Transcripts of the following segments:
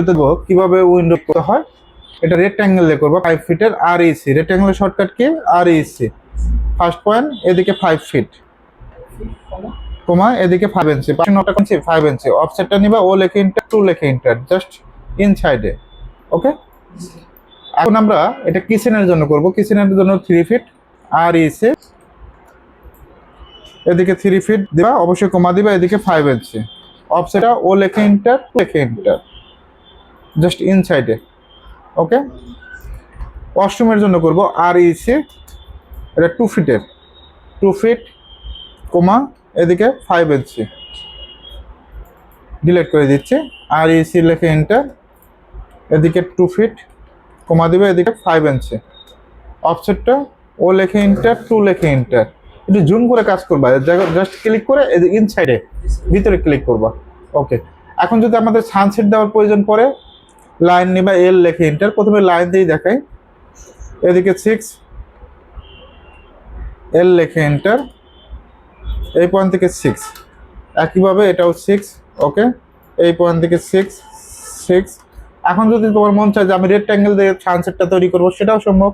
দেবো কীভাবে উইন্ডো করতে হয়? এটা রেক্ট্যাঙ্গেল দিয়ে করব ফাইভ ফিটের আর ইসি রেক্ট্যাঙ্গেলের shortcut key? R E C first point এদিকে ফাইভ ফিট কমা, এদিকে ফাইভ ইঞ্চি নটা ইঞ্চি ফাইভ ইঞ্চি অফসেটটা নিবা ও লেখে ইন্টার টু লেখে ইন্টার জাস্ট ইনসাইডে ওকে এখন আমরা এটা কিচেনের জন্য করব। কিচেনের জন্য three feet R E C এদিকে থ্রি ফিট দিবা, অবশ্যই কমা দিবা, এদিকে ফাইভ ইঞ্চি অফসেটটা ও লেখে ইন্টার টু লেখে ইন্টার জাস্ট ইনসাইডে ওকে ওয়াশরুমের জন্য করব আর ইসি এটা টু ফিটের টু ফিট কোমা এদিকে ফাইভ ইঞ্চি ডিলেট করে দিচ্ছি। আর ইসি লেখে ইন্টার এদিকে টু ফিট কমা দিবে, এদিকে ফাইভ ইঞ্চি অফসেটটা ও লেখে ইন্টার টু লেখে ইন্টার একটু জুম করে কাজ করবা জাস্ট ক্লিক করে ইনসাইডে ভিতরে ক্লিক করবা। ওকে এখন যদি আমাদের সানসেট দেওয়ার প্রয়োজন পড়ে লাইন নিবা এল লেখে ইন্টার প্রথমে লাইন দিয়ে দেখাই। এদিকে সিক্স এল লেখে এন্টার এই পয়েন্ট থেকে সিক্স একইভাবে এটাও সিক্স ওকে এই পয়েন্ট থেকে সিক্স সিক্স এখন যদি তোমার মন চায় যে আমি রেড রেক্ট্যাঙ্গেল দিয়ে সানসেটটা তৈরি করব, সেটাও সম্ভব।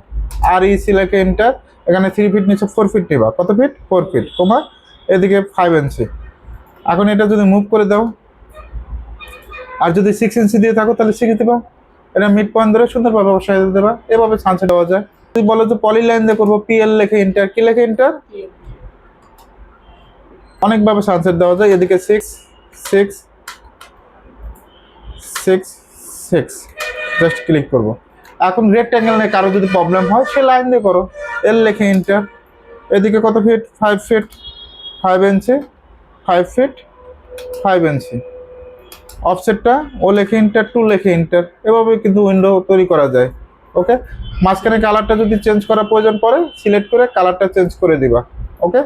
আর ইসি লেখে এন্টার এখানে থ্রি ফিট নিচে ফোর ফিট নেবা। কত ফিট ফোর ফিট তোমার এদিকে ফাইভ ইঞ্চি এখন এটা যদি মুভ করে দাও আর যদি সিক্স ইঞ্চি দিয়ে থাকো, তাহলে সিক্স দিবা। এটা মিড পয়েন্ট ধরে সুন্দরভাবে বসাই দেবা এভাবে সানসেট দেওয়া যায়। যদি বলো যে পলি লাইন দিয়ে করব পিএল লেখে ইন্টার কি লেখে ইন্টার অনেকভাবে সানসেট দেওয়া যায়। এদিকে six six six six just click করব। এখন রেক্ট্যাঙ্গেল নিয়ে কারও যদি প্রবলেম হয়, সে লাইন দিয়ে করো। এল লেখে ইন্টার এদিকে কত feet five feet five inch five feet five inch অফসেটটা O লেখে ইন্টার টু লেখে ইন্টার এভাবে কিন্তু উইন্ডো তৈরি করা যায় ওকে মাঝখানে কালারটা যদি চেঞ্জ করার প্রয়োজন পড়ে সিলেক্ট করে কালারটা চেঞ্জ করে দিবা ওকে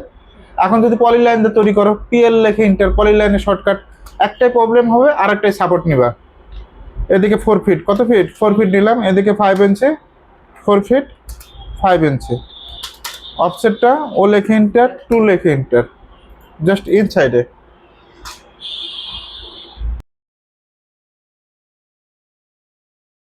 এখন যদি পলিলাইন দিয়ে তৈরি করো পিএল লেখে ইন্টার পলিলাইনের শর্টকাট একটাই প্রবলেম হবে আর একটাই সাপোর্ট নিবা। এদিকে ফোর ফিট কত ফিট ফোর ফিট নিলাম, এদিকে five inch four feet five inch অফসেটটা O লেখে ইন্টার টু লেখে ইন্টার জাস্ট ইনসাইডে